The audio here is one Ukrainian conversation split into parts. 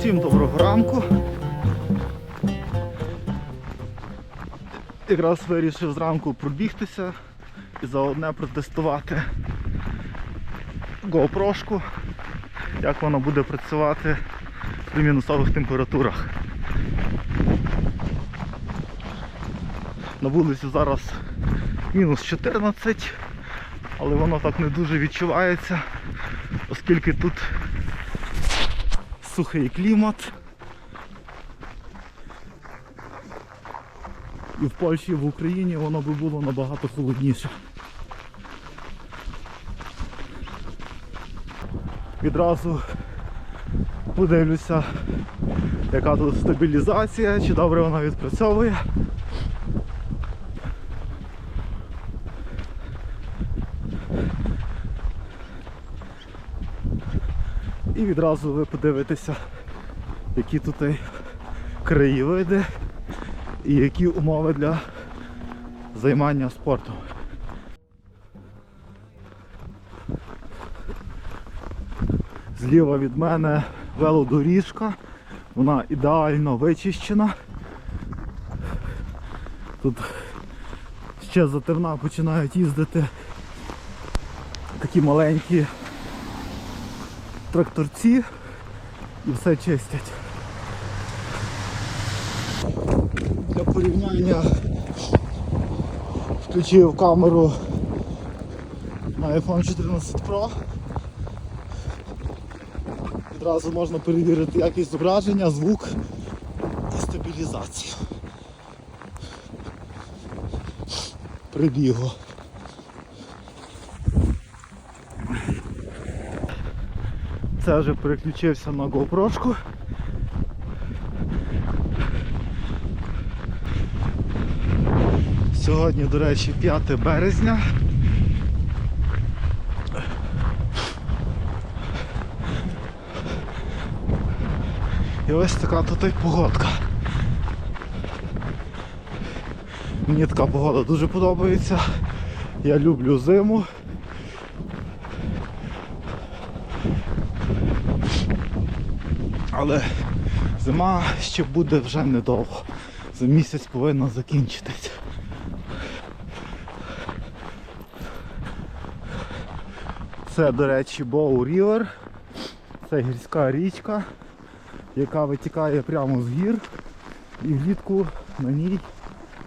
Всім доброго ранку. Якраз вирішив зранку пробігтися і заодне протестувати GoPro, як вона буде працювати при мінусових температурах. На вулиці зараз мінус 14, але воно так не дуже відчувається, оскільки тут сухий клімат. І в Польщі, і в Україні воно би було набагато холодніше. Відразу подивлюся, яка тут стабілізація, чи добре вона відпрацьовує. І відразу ви подивитеся, які тут краєвиди і які умови для займання спортом. Зліва від мене велодоріжка, вона ідеально вичищена. Тут ще зативна починають їздити такі маленькі тракторці і все чистять. Для порівняння включив камеру на iPhone 14 Pro. Відразу можна перевірити якість зображення, звук і стабілізацію. Прибігло. Це вже переключився на GoPro. Сьогодні, до речі, 5 березня. І ось така тут і погодка. Мені така погода дуже подобається. Я люблю зиму. Але зима ще буде вже недовго. За місяць повинна закінчитись. Це, до речі, Боу Рівер. Це гірська річка, яка витікає прямо з гір і влітку на ній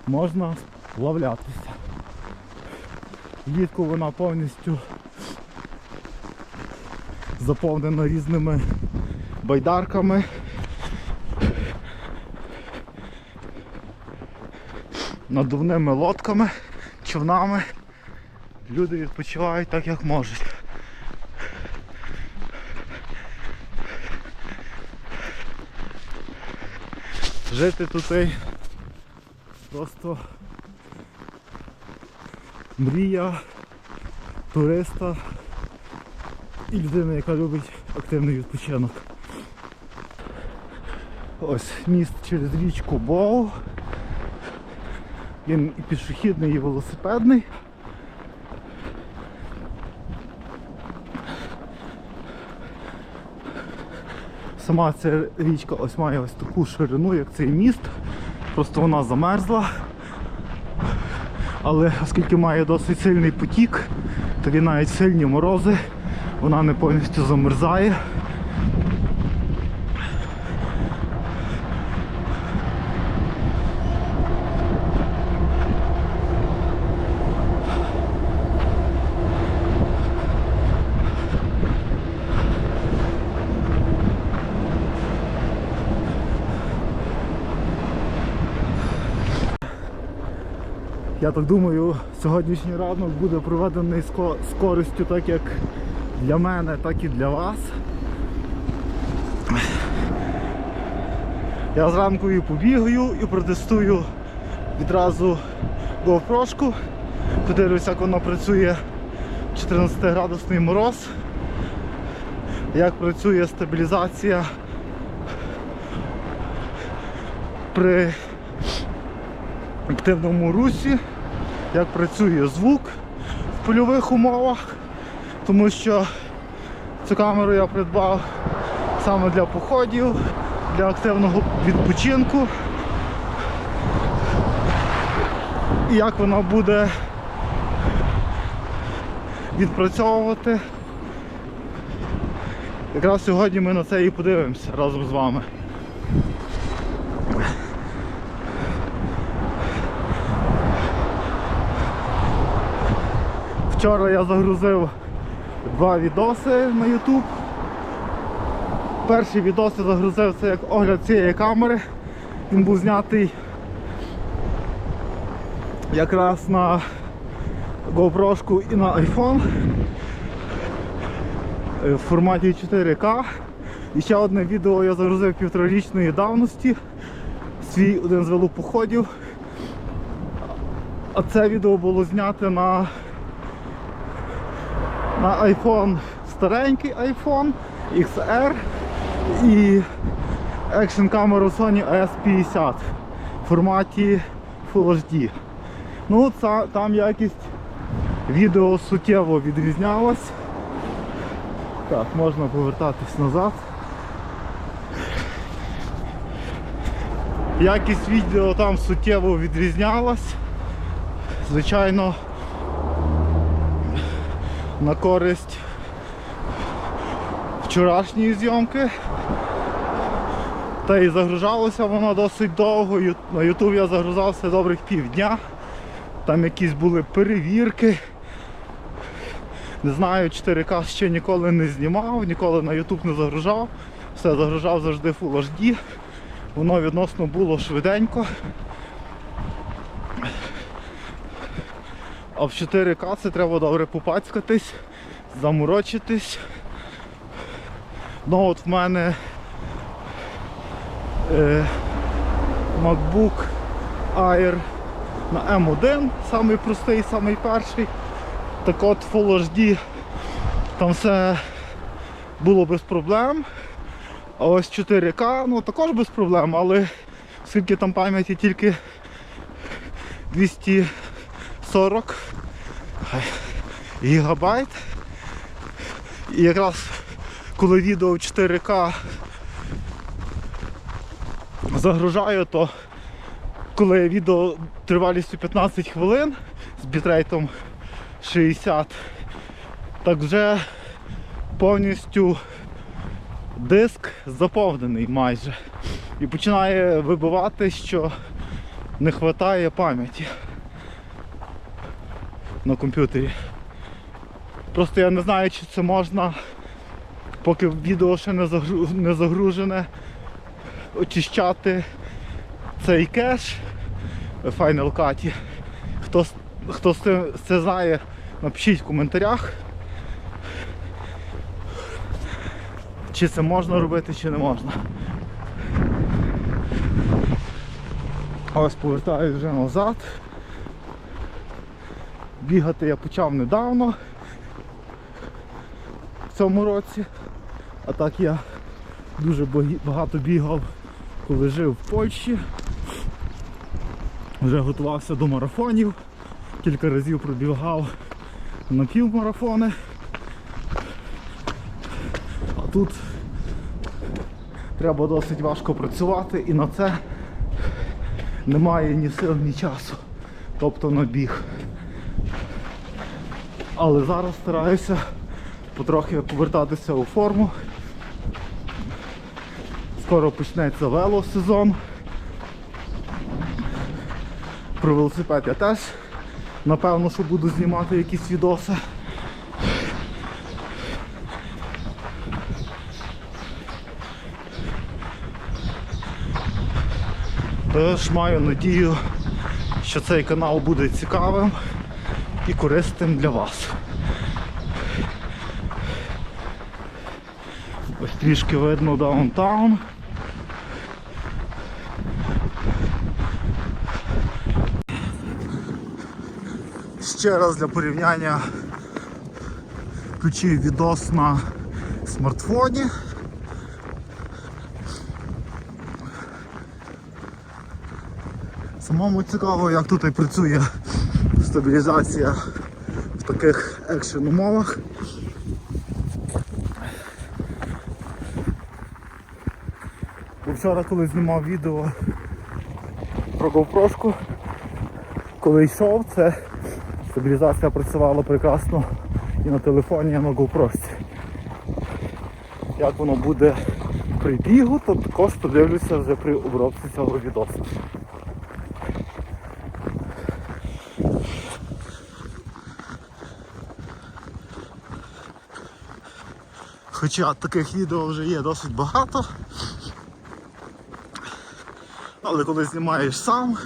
можна плавлятися. Влітку вона повністю заповнена різними байдарками. Надувними лодками, човнами. Люди відпочивають так як можуть. Жити тут просто мрія туриста і людина, яка любить активний відпочинок. Ось міст через річку Боу. Він і пішохідний, і велосипедний. Сама ця річка ось має ось таку ширину, як цей міст. Просто вона замерзла. Але оскільки має досить сильний потік, тоді навіть сильні морози, вона не повністю замерзає. Я так думаю, сьогоднішній ранок буде проведений з користю так як для мене, так і для вас. Я зранку і побігаю і протестую відразу GoPro. Подивлюся, як воно працює 14-градусний мороз, як працює стабілізація при активному русі, як працює звук в польових умовах, тому що цю камеру я придбав саме для походів, для активного відпочинку. І як вона буде відпрацьовувати. Якраз сьогодні ми на це і подивимося разом з вами. Вчора я загрузив два відоси на YouTube. Перший відос загрузив це як огляд цієї камери. Він був знятий якраз на GoPro і на iPhone е, в форматі 4К. І ще одне відео я загрузив півторарічної давності. Свій один з велопоходів. А це відео було знято на, на iPhone, старенький iPhone XR і екшн камеру Sony AS50 в форматі Full HD. Ну, це, там якість відео суттєво відрізнялась. Так, можна повертатись назад. Якість відео там суттєво відрізнялась. Звичайно, на користь вчорашньої зйомки. Та і загружалося воно досить довго. На YouTube я загрузався добрих півдня. Там якісь були перевірки. Не знаю, 4К ще ніколи не знімав, ніколи на YouTube не загружав. Все загружав завжди Full HD. Воно відносно було швиденько. А в 4К це треба добре попацькатись, заморочитись. Ну от в мене е, MacBook Air на M1, самий простий, самий перший. Так от Full HD там все було без проблем. А ось 4К, ну також без проблем, але оскільки там пам'яті тільки 240 гігабайт. І якраз коли відео в 4К загружаю, то коли відео тривалістю 15 хвилин з бітрейтом 60, так вже повністю диск заповнений майже. І починає вибивати, що не вистачає пам'яті на комп'ютері. Просто я не знаю, чи це можна, поки відео ще не, загружене, очищати цей кеш в Final Cut. Хто, хто це знає, напишіть в коментарях. Чи це можна робити, чи не можна. Ось повертаюсь вже назад. Бігати я почав недавно в цьому році. А так я дуже багато бігав, коли жив в Польщі. Вже готувався до марафонів. Кілька разів пробігав на півмарафони. А тут треба досить важко працювати і на це немає ні сил, ні часу. Тобто на біг. Але зараз стараюся потрохи повертатися у форму. Скоро почнеться велосезон. Про велосипед я теж напевно, що буду знімати якісь відоси. Тож маю надію, що цей канал буде цікавим і корисним для вас. Ось трішки видно даунтаун. Ще раз для порівняння включив відос на смартфоні. Самому цікаво, як тут і працює стабілізація в таких екшен умовах. Вчора, коли знімав відео про GoPro, коли йшов, це стабілізація працювала прекрасно і на телефоні, і на GoPro. Як воно буде при бігу, то також подивлюся вже при обробці цього відосу. Хоча таких відео вже є досить багато. Але коли знімаєш сам,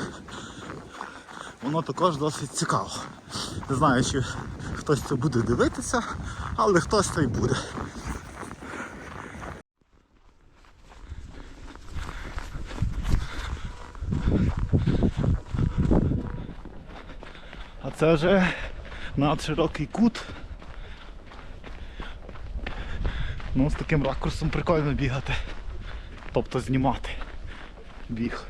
воно також досить цікаво. Не знаю, чи хтось це буде дивитися, але хтось це й буде. А це вже надширокий кут. Ну, з таким ракурсом прикольно бігати. Тобто знімати біг.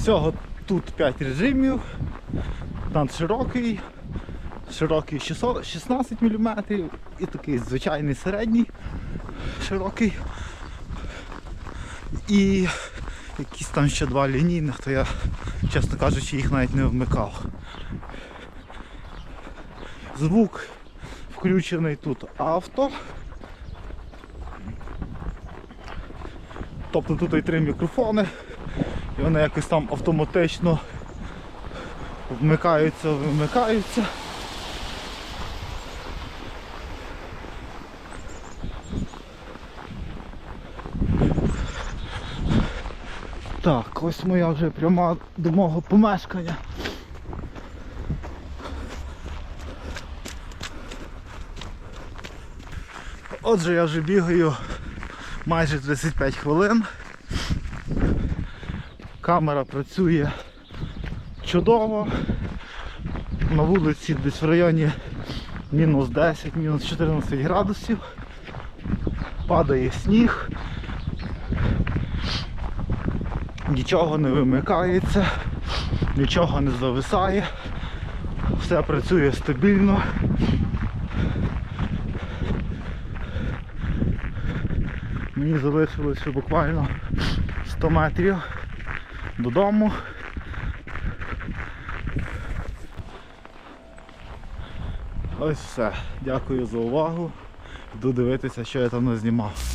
Всього тут 5 режимів. Там широкий, широкий 16 мм і такий звичайний середній широкий. І якісь там ще два лінійних, то я, чесно кажучи, їх навіть не вмикав. Звук включений тут авто. Тобто тут і три мікрофони. І вони якось там автоматично вмикаються, вимикаються. Так, ось моя вже пряма до мого помешкання. Отже, я вже бігаю майже 35 хвилин. Камера працює чудово. На вулиці десь в районі мінус 10, мінус 14 градусів. Падає сніг. Нічого не вимикається, нічого не зависає. Все працює стабільно. Мені залишилось буквально 100 метрів додому. Ось все. Дякую за увагу. Йду дивитися, що я там назнімав.